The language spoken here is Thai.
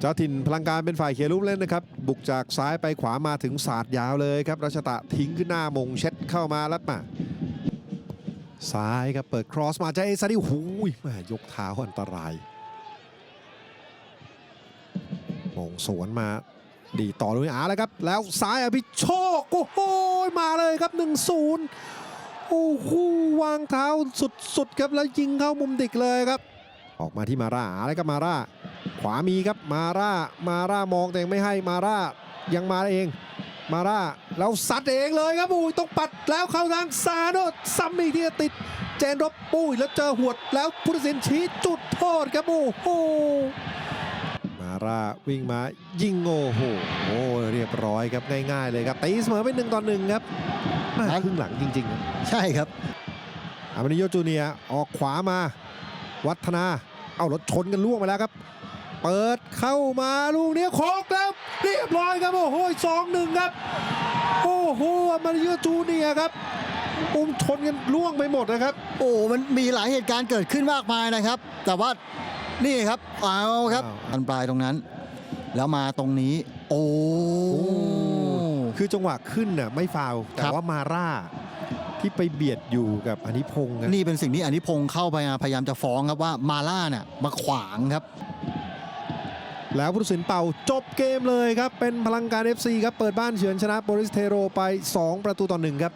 เจ้าถิ่นพลังการเป็นฝ่ายเคลียร์ลูกเล่นนะครับ บุกจากซ้ายไปขวามาถึงศาสตร์ยาวเลยครับรัชตะทิ้งขึ้นหน้ามงเช็ดเข้ามาล้วมาซ้ายครับเปิดครอสมาเจซาดิหูยแม่ยกเท้าอันตรายมงสวนมาดีต่อลุยอาแล้วครับ แล้วซ้ายอภิโชคโอ้โหมาเลยครับ 1-0 โอ้โหวางเท้าสุดๆครับแล้วยิงเข้ามุมดิกเลยครับ ออกมาที่มาร่าอาแล้วครับมาร่า ขวามีครับมาร่ามาร่ามองแต่ยังไม่ให้มาร่ายังมาเอง มาร่าแล้วซัดเองเลยครับอุ้ยต้องปัดแล้วเข้าทางซาโนซ้ำอีกทีติดเจนรบปุ้ยแล้วเจอหวดแล้วพุทธศิลป์ชี้จุดโทษครับโอ้โหมาร่าวิ่งมายิงโอ้โหโอ้เรียบร้อยครับง่ายๆเลยครับตีเสมอเป็นหนึ่งต่อหนึ่งครับแม่ครับครึ่งหลังจริงๆครับใช่ครับอามานิโยจูเนียร์ออกขวามา วัฒนา เอารถชนกันล่วงไปแล้วครับ เปิดเข้ามาลูกนี้โคกแล้วเรียบร้อยครับโอ้โหสองหนึ่งครับ โอ้โหอามานิโยจูเนียร์ครับอุ้มชนกันล่วงไปหมดนะครับ โอ้มันมีหลายเหตุการณ์เกิดขึ้นมากมายนะครับ แต่ว่านี่ครับเอาครับอ้าวอันปลายตรงนั้น แล้วมาตรงนี้ โอ้คือจังหวะขึ้นน่ะไม่ฟาวล์แต่ครับว่ามาร่าที่ไปเบียดอยู่กับอนิพงศ์อะนี่เป็นสิ่งที่อนิพงศ์เข้าไปพยายามจะฟ้องครับว่ามาล่าเนี่ยมาขวางครับ แล้วผู้ตัดสินเป่าจบเกมเลยครับ เป็นพลังการ FC ครับ เปิดบ้านเฉือนชนะโบริสเทโรไป 2 ประตูต่อหนึ่งครับ